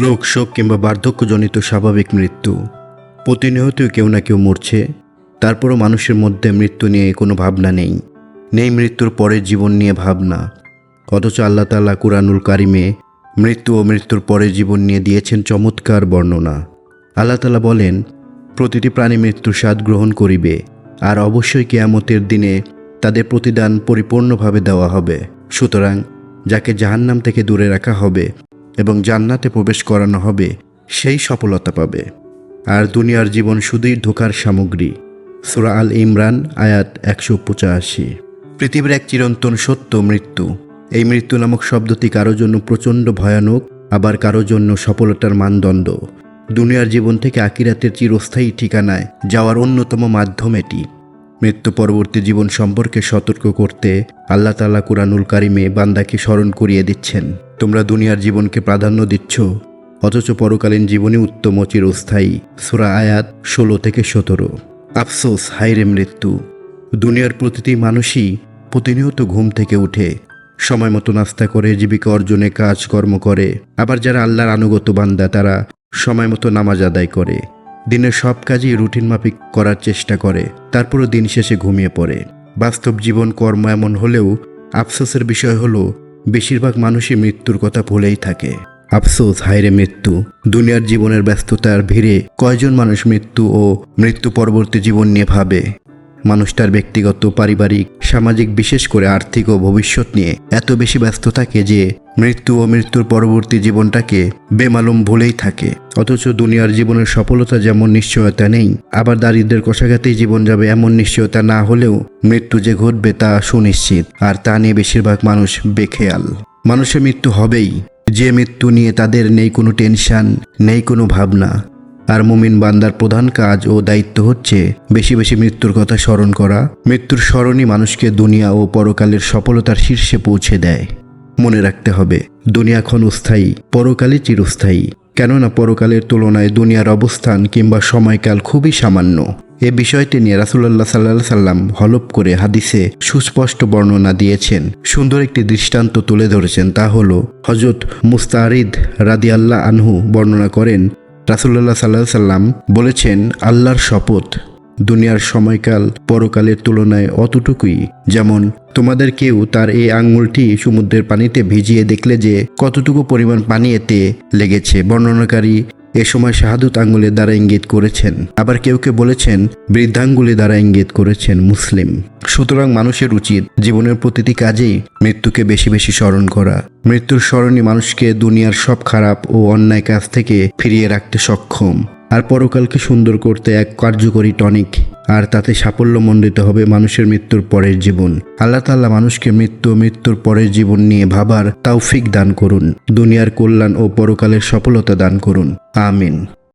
রোগ শোক কিংবা বার্ধক্যজনিত স্বাভাবিক মৃত্যু। প্রতিনিয়তই কেউ না কেউ মরছে, তারপরও মানুষের মধ্যে মৃত্যু নিয়ে কোনো ভাবনা নেই। নেই মৃত্যুর পরের জীবন নিয়ে ভাবনা। অথচ আল্লাহ তাল্লাহ কুরআনুল কারিমে মৃত্যু ও মৃত্যুর পরের জীবন নিয়ে দিয়েছেন চমৎকার বর্ণনা। আল্লাহ তালা বলেন, প্রতিটি প্রাণী মৃত্যুর স্বাদ গ্রহণ করিবে, আর অবশ্যই কেয়ামতের দিনে তাদের প্রতিদান পরিপূর্ণভাবে দেওয়া হবে। সুতরাং যাকে জাহান্নাম থেকে দূরে রাখা হবে এবং জান্নাতে প্রবেশ করানো হবে, সেই সফলতা পাবে। আর দুনিয়ার জীবন শুধুই ধোকার সামগ্রী। সুরা আল ইমরান, আয়াত একশো পঁচাশি। পৃথিবীর এক চিরন্তন সত্য মৃত্যু। এই মৃত্যু নামক শব্দটি কারও জন্য প্রচণ্ড ভয়ানক, আবার কারও জন্য সফলতার মানদণ্ড। দুনিয়ার জীবন থেকে আকিরাতের চিরস্থায়ী ঠিকানায় যাওয়ার অন্যতম মাধ্যম এটি। মৃত্যু পরবর্তী জীবন সম্পর্কে সতর্ক করতে আল্লাহ তালা কুরআনুল কারিমে বান্দাকে স্মরণ করিয়ে দিচ্ছেন। তোমরা দুনিয়ার জীবনকে প্রাধান্য দিচ্ছ, অথচ পরকালীন জীবনই উত্তম চিরস্থায়ী। সুরা আয়াত ষোলো থেকে সতেরো। আফসোস হাইরে মৃত্যু। দুনিয়ার প্রতিটি মানুষই প্রতিনিয়ত ঘুম থেকে উঠে, সময় মতো নাস্তা করে, জীবিকা অর্জনে কাজকর্ম করে। আবার যারা আল্লাহর আনুগত বান্দা, তারা সময় মতো নামাজ আদায় করে। দিনের সব কাজই রুটিন মাফিক করার চেষ্টা করে, তারপরও দিন শেষে ঘুমিয়ে পড়ে। বাস্তব জীবন কর্ম এমন হলেও আফসোসের বিষয় হলো বেশিরভাগ মানুষই মৃত্যুর কথা ভুলেই থাকে। আফসোস, হায়রে মৃত্যু। দুনিয়ার জীবনের ব্যস্ততার ভিড়ে কয়জন মানুষ মৃত্যু ও মৃত্যু পরবর্তী জীবন নিয়ে ভাবে? মানুষ তার ব্যক্তিগত, পারিবারিক, সামাজিক, বিশেষ করে আর্থিক ও ভবিষ্যৎ নিয়ে এত বেশি ব্যস্ত থাকে যে মৃত্যু ও মৃত্যুর পরবর্তী জীবনটাকে বেমালুম ভুলেই থাকে। অথচ দুনিয়ার জীবনের সফলতা যেমন নিশ্চয়তা নেই, আবার দারিদ্রের কষাঘাতেই জীবন যাবে এমন নিশ্চয়তা না হলেও মৃত্যু যে ঘটবে তা সুনিশ্চিত, আর তা নিয়ে বেশিরভাগ মানুষ বেখেয়াল। মানুষের মৃত্যু হবেই, যে মৃত্যু নিয়ে তাদের নেই কোনো টেনশন, নেই কোনো ভাবনা। আর মুমিন বান্দার প্রধান কাজ ও দায়িত্ব হচ্ছে বেশি বেশি মৃত্যুর কথা স্মরণ করা। মৃত্যুর স্মরণই মানুষকে দুনিয়া ও পরকালের সফলতার শীর্ষে পৌঁছে দেয়। মনে রাখতে হবে, দুনিয়া ক্ষণস্থায়ী, পরকালই চিরস্থায়ী। কেননা পরকালের তুলনায় দুনিয়ার অবস্থান কিংবা সময়কাল খুবই সামান্য। এ বিষয়টি নিয়ে রাসুল্লাহ সাল্লাহ সাল্লাম হলপ করে হাদিসে সুস্পষ্ট বর্ণনা দিয়েছেন। সুন্দর একটি দৃষ্টান্ত তুলে ধরেছেন তা হল হজরত মুস্তারিদ রাদিয়াল্লাহ আনহু বর্ণনা করেন রাসুল্লাহ সাল্লাহ সাল্লাম বলেছেন, আল্লাহর শপথ দুনিয়ার সময়কাল, পরকালের তুলনায় অতটুকুই। যেমন, তোমাদের কেউ তার এই আঙ্গুলটি সমুদ্রের পানিতে ভিজিয়ে দেখলে যে কতটুকু পরিমাণ পানি এতে লেগেছে। বর্ণনাকারী এ সময় শাহাদুত আঙ্গুলের দ্বারা ইঙ্গিত করেছেন। আবার কেউ কেউ বলেছেন, বৃদ্ধাঙ্গুলি দ্বারা ইঙ্গিত করেছেন মুসলিম। সুতরাং মানুষের উচিত জীবনের প্রতিটি কাজেই মৃত্যুকে বেশি বেশি স্মরণ করা। মৃত্যুর স্মরণই মানুষকে দুনিয়ার সব খারাপ ও অন্যায় কাজ থেকে ফিরিয়ে রাখতে সক্ষম। আর পরকালকে সুন্দর করতে এক কার্যকরী টনিক। আর তাতে সাফল্য মণ্ডিত হবে মানুষের মৃত্যুর পরের জীবন। আল্লাহ তাল্লাহ মানুষকে মৃত্যু মৃত্যুর পরের জীবন নিয়ে ভাবার তাওফিক দান করুন। দুনিয়ার কল্যাণ ও পরকালের সফলতা দান করুন। আমিন।